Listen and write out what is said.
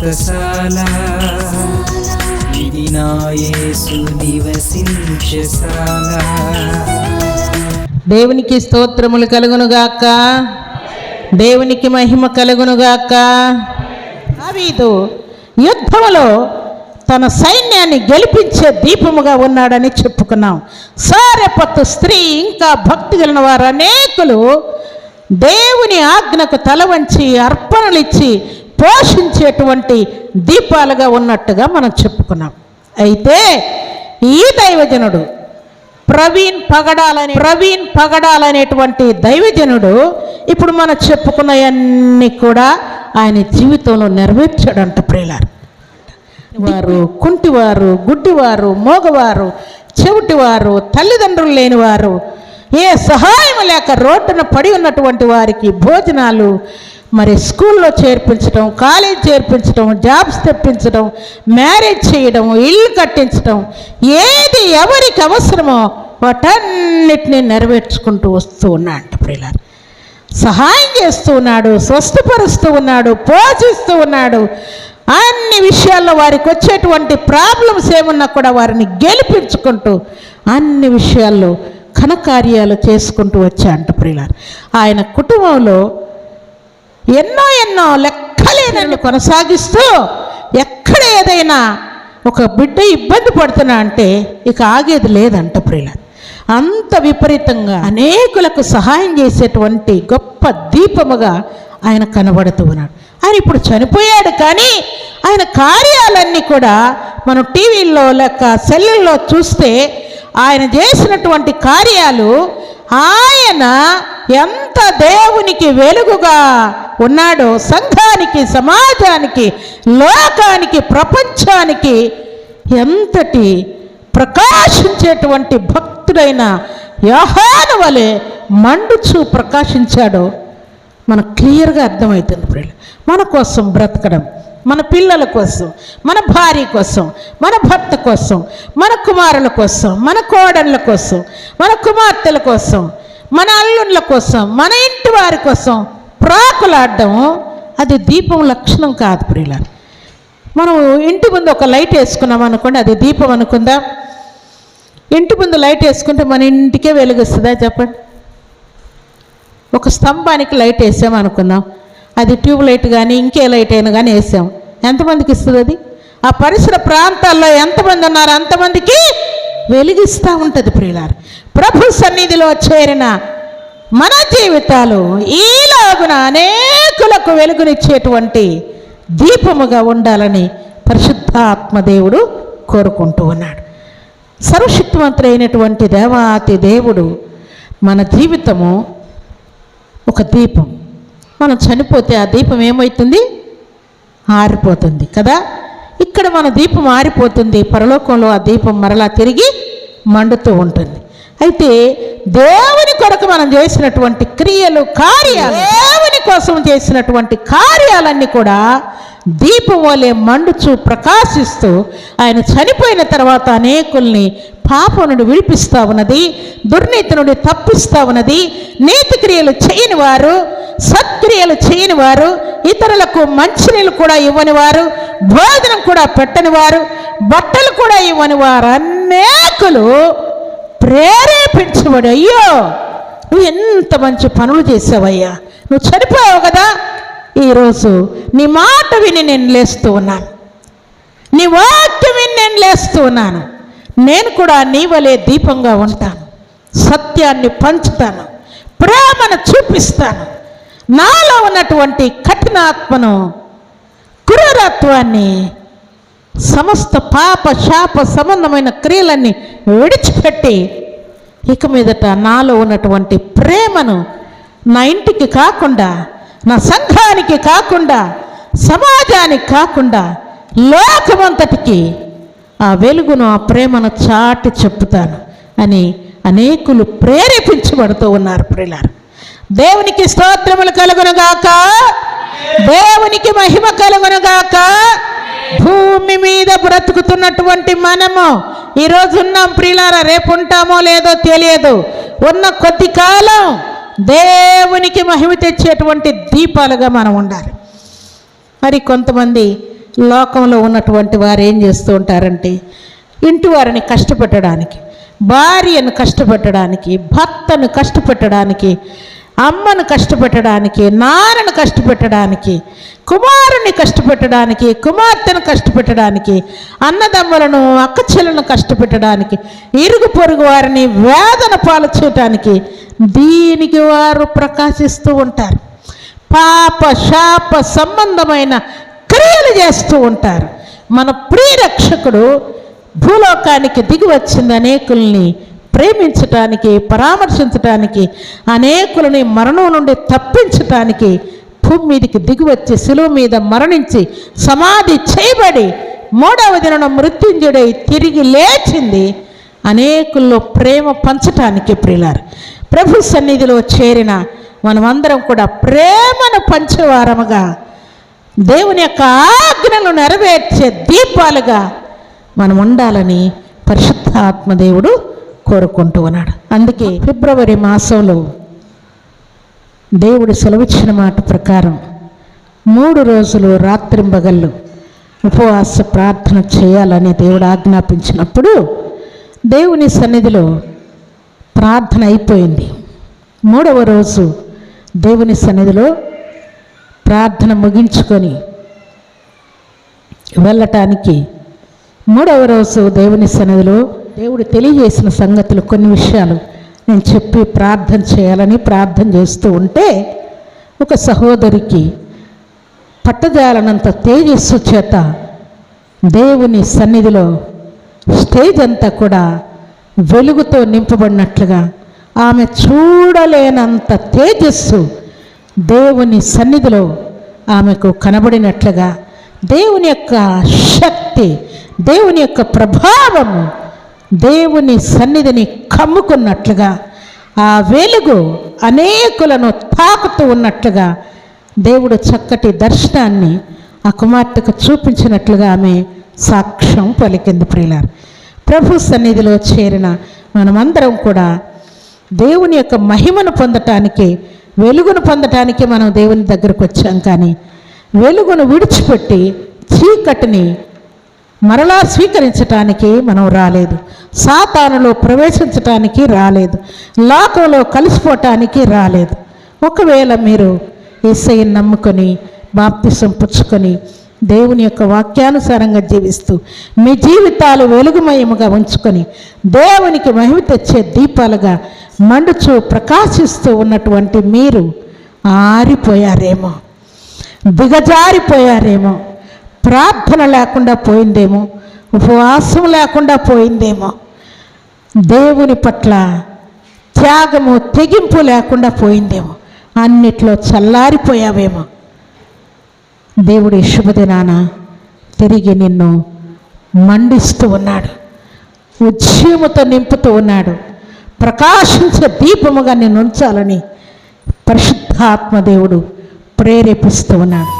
వ్రతశాల ఇది నివసించశాల దేవునికి స్తోత్రములు కలుగునుగాక. దేవునికి మహిమ కలుగునుగాక. దావీదు యుద్ధములో తన సైన్యాన్ని గెలిపించే దీపముగా ఉన్నాడని చెప్పుకున్నాం. సారెపత్తు స్త్రీ ఇంకా భక్తి కలిగిన వారు అనేకులు దేవుని ఆజ్ఞకు తల వంచి అర్పణలు ఇచ్చి పోషించేటువంటి దీపాలుగా ఉన్నట్టుగా మనం చెప్పుకున్నాం. అయితే ఈ దైవజనుడు ప్రవీణ్ పగడాలని ప్రవీణ్ పగడాలనేటువంటి దైవజనుడు ఇప్పుడు మనం చెప్పుకున్నవన్నీ కూడా ఆయన జీవితంలో నెరవేర్చాడంట ప్రేలారు వారు కుంటివారు గుడ్డివారు మోగవారు చెవిటివారు తల్లిదండ్రులు లేనివారు ఏ సహాయం లేక రోడ్డున పడి ఉన్నటువంటి వారికి భోజనాలు మరి స్కూల్లో చేర్పించడం కాలేజ్ చేర్పించడం జాబ్స్ తెప్పించడం మ్యారేజ్ చేయడం ఇల్లు కట్టించడం ఏది ఎవరికి అవసరమో వాటన్నిటిని నెరవేర్చుకుంటూ వస్తూ ఉన్నాడు ప్రియులారు. సహాయం చేస్తూ ఉన్నాడు స్వస్థపరుస్తూ ఉన్నాడు పోషిస్తూ ఉన్నాడు. అన్ని విషయాల్లో వారికి వచ్చేటువంటి ప్రాబ్లమ్స్ ఏమున్నా కూడా వారిని గెలిపించుకుంటూ అన్ని విషయాల్లో ఘనకార్యాలు చేసుకుంటూ వచ్చాడంట ప్రియులారు. ఆయన కుటుంబంలో ఎన్నో ఎన్నో లెక్కలేనని కొనసాగిస్తూ ఎక్కడ ఏదైనా ఒక బిడ్డ ఇబ్బంది పడుతున్నా అంటే ఇక ఆగేది లేదంట ప్రియుల అంత విపరీతంగా అనేకులకు సహాయం చేసేటువంటి గొప్ప దీపముగా ఆయన కనబడుతూ ఉన్నాడు. ఆయన ఇప్పుడు చనిపోయాడు కానీ ఆయన కార్యాలన్నీ కూడా మనం టీవీల్లో లేక సెల్లుల్లో చూస్తే ఆయన చేసినటువంటి కార్యాలు ఆయన ఎంత దేవునికి వెలుగుగా ఉన్నాడో సంఘానికి సమాజానికి లోకానికి ప్రపంచానికి ఎంతటి ప్రకాశించేటువంటి భక్తుడైన యోహాను వలె మండుచూ ప్రకాశించాడో మనకు క్లియర్గా అర్థమవుతుంది ప్రజలు మన కోసం బ్రతకడం మన పిల్లల కోసం మన భార్య కోసం మన భర్త కోసం మన కుమారుల కోసం మన కోడళ్ళ కోసం మన కుమార్తెల కోసం మన అల్లుళ్ళ కోసం మన ఇంటి వారి కోసం ప్రాకులాడడం అది దీపం లక్షణం కాదు ప్రియుల. మనం ఇంటి ముందు ఒక లైట్ వేసుకున్నాం అనుకోండి అది దీపం అనుకుందాం? ఇంటి ముందు లైట్ వేసుకుంటే మన ఇంటికే వెలుగుస్తుందా చెప్పండి? ఒక స్తంభానికి లైట్ వేసాం అనుకుందాం. అది ట్యూబ్ లైట్ కానీ ఇంకే లైట్ అయినా కానీ వేసాం. ఎంతమందికి ఇస్తుంది అది? ఆ పరిసర ప్రాంతాల్లో ఎంతమంది ఉన్నారు అంతమందికి వెలిగిస్తూ ఉంటుంది ప్రియులారు. ప్రభు సన్నిధిలో చేరిన మన జీవితాలు ఈలాగున అనేకులకు వెలుగునిచ్చేటువంటి దీపముగా ఉండాలని పరిశుద్ధాత్మదేవుడు కోరుకుంటూ ఉన్నాడు. సర్వశక్తివంతుడైనటువంటి దేవాతి దేవుడు మన జీవితము ఒక దీపం. మనం చనిపోతే ఆ దీపం ఏమవుతుంది ఆరిపోతుంది కదా? ఇక్కడ మన దీపం ఆరిపోతుంది. పరలోకంలో ఆ దీపం మరలా తిరిగి మండుతూ ఉంటుంది. అయితే దేవుని కొరకు మనం చేసినటువంటి క్రియలు కార్యాలు దేవుని కోసం చేసినటువంటి కార్యాలన్నీ కూడా దీపం వలె మండుచు ప్రకాశిస్తూ ఆయన చనిపోయిన తర్వాత అనేకుల్ని పాపం నుండి విడిపిస్తా ఉన్నది దుర్నీతి నుండి తప్పిస్తా ఉన్నది నీతి క్రియలు చేయని వారు సత్క్రియలు చేయని వారు ఇతరులకు మంచినీళ్ళు కూడా ఇవ్వని వారు భోజనం కూడా పెట్టని వారు బట్టలు కూడా ఇవ్వని వారు అనేకులు ప్రేరేపించబడి అయ్యో నువ్వు ఎంత మంచి పనులు చేసావయ్యా. నువ్వు చనిపోయావు కదా. ఈరోజు నీ మాట విని నేను లేస్తూ ఉన్నాను. నీ వాక్యం విని నేను లేస్తూ ఉన్నాను. నేను కూడా నీ వలే దీపంగా ఉంటాను. సత్యాన్ని పంచుతాను. ప్రేమను చూపిస్తాను. నాలో ఉన్నటువంటి కఠినాత్మను క్రూరత్వాన్ని సమస్త పాప శాప సంబంధమైన క్రియలన్నీ విడిచిపెట్టి ఇక మీదట నాలో ఉన్నటువంటి ప్రేమను నా ఇంటికి కాకుండా నా సంఘానికి కాకుండా సమాజానికి కాకుండా లోకమంతటికి ఆ వెలుగును ఆ ప్రేమను చాటి చెప్పుతాను అని అనేకులు ప్రేరేపించబడుతూ ఉన్నారు ప్రిలారు దేవునికి స్తోత్రములు కలుగునుగాక. దేవునికి మహిమ కలుగునుగాక. భూమి మీద బ్రతుకుతున్నటువంటి మనము ఈరోజు ఉన్నాం ప్రియులారా రేపు ఉంటామో లేదో తెలియదు. ఉన్న కొద్ది కాలం దేవునికి మహిమ తెచ్చేటువంటి దీపాలుగా మనం ఉండాలి. మరి కొంతమంది లోకంలో ఉన్నటువంటి వారు ఏం చేస్తూ ఉంటారంటే ఇంటి వారిని కష్టపెట్టడానికి భార్యను కష్టపెట్టడానికి భర్తను కష్టపెట్టడానికి అమ్మను కష్టపెట్టడానికి నాన్నను కష్టపెట్టడానికి కుమారుని కష్టపెట్టడానికి కుమార్తెను కష్టపెట్టడానికి అన్నదమ్ములను అక్కచెలను కష్టపెట్టడానికి ఇరుగు పొరుగు వారిని వేదన పాలు చేయటానికి దీనికి వారు ప్రకాశిస్తూ ఉంటారు. పాప శాప సంబంధమైన క్రియలు చేస్తూ ఉంటారు. మన ప్రియరక్షకుడు భూలోకానికి దిగి వచ్చింది అనేకుల్ని ప్రేమించటానికి పరామర్శించటానికి అనేకులని మరణం నుండి తప్పించటానికి భూమి మీదకి దిగి వచ్చి శిలువ మీద మరణించి సమాధి చేయబడి మూడవ దిన మృత్యుంజుడై తిరిగి లేచింది. అనేకుల్లో ప్రేమ పంచటానికి ప్రియులారు ప్రభు సన్నిధిలో చేరిన మనమందరం కూడా ప్రేమను పంచేవారముగా దేవుని యొక్క ఆజ్ఞలు నెరవేర్చే దీపాలుగా మనం ఉండాలని పరిశుద్ధాత్మదేవుడు కోరుకుంటూ ఉన్నాడు. అందుకే ఫిబ్రవరి మాసంలో దేవుడు సెలవిచ్చిన మాట ప్రకారం మూడు రోజులు రాత్రింబగళ్ళు ఉపవాస ప్రార్థన చేయాలని దేవుడు ఆజ్ఞాపించినప్పుడు దేవుని సన్నిధిలో ప్రార్థన అయిపోయింది. మూడవ రోజు దేవుని సన్నిధిలో ప్రార్థన ముగించుకొని వెళ్ళటానికి మూడవ రోజు దేవుని సన్నిధిలో దేవుడు తెలియజేసిన సంగతులు కొన్ని విషయాలు. నేను చెప్పి ప్రార్థన చేయాలని ప్రార్థన చేస్తూ ఉంటే ఒక సహోదరికి పట్టజాలనంత తేజస్సు చేత దేవుని సన్నిధిలో స్టేజ్ అంతా కూడా వెలుగుతో నింపబడినట్లుగా ఆమె చూడలేనంత తేజస్సు దేవుని సన్నిధిలో ఆమెకు కనబడినట్లుగా దేవుని యొక్క శక్తి దేవుని యొక్క ప్రభావము దేవుని సన్నిధిని కమ్ముకున్నట్లుగా ఆ వెలుగు అనేకులను తాకుతూ ఉన్నట్లుగా దేవుడు చక్కటి దర్శనాన్ని ఆ కుమార్తెకు చూపించినట్లుగా ఆమె సాక్ష్యం పలికింది ప్రియులారు. ప్రభు సన్నిధిలో చేరిన మనమందరం కూడా దేవుని యొక్క మహిమను పొందటానికి వెలుగును పొందటానికి మనం దేవుని దగ్గరకు వచ్చాం కానీ వెలుగును విడిచిపెట్టి చీకటిని మరలా స్వీకరించటానికి మనం రాలేదు. సాతానులో ప్రవేశించటానికి రాలేదు. లోకంలో కలిసిపోవటానికి రాలేదు. ఒకవేళ మీరు ఏసయ్యని నమ్ముకొని బాప్తిసం పుచ్చుకొని దేవుని యొక్క వాక్యానుసారంగా జీవిస్తూ మీ జీవితాలు వెలుగుమయముగా ఉంచుకొని దేవునికి మహిమ తెచ్చే దీపాలుగా మండుచు ప్రకాశిస్తూ ఉన్నటువంటి మీరు ఆరిపోయారేమో. దిగజారిపోయారేమో. ప్రార్థన లేకుండా పోయిందేమో ఉపవాసం లేకుండా పోయిందేమో దేవుని పట్ల త్యాగము తెగింపు లేకుండా పోయిందేమో అన్నిట్లో చల్లారిపోయావేమో. దేవుడి శుభదినాన తిరిగి నిన్ను మండిస్తూ ఉన్నాడు ఉద్యమతో నింపుతూ ఉన్నాడు ప్రకాశించే దీపముగా నేను ఉంచాలని పరిశుద్ధాత్మ దేవుడు ప్రేరేపిస్తూ ఉన్నాడు.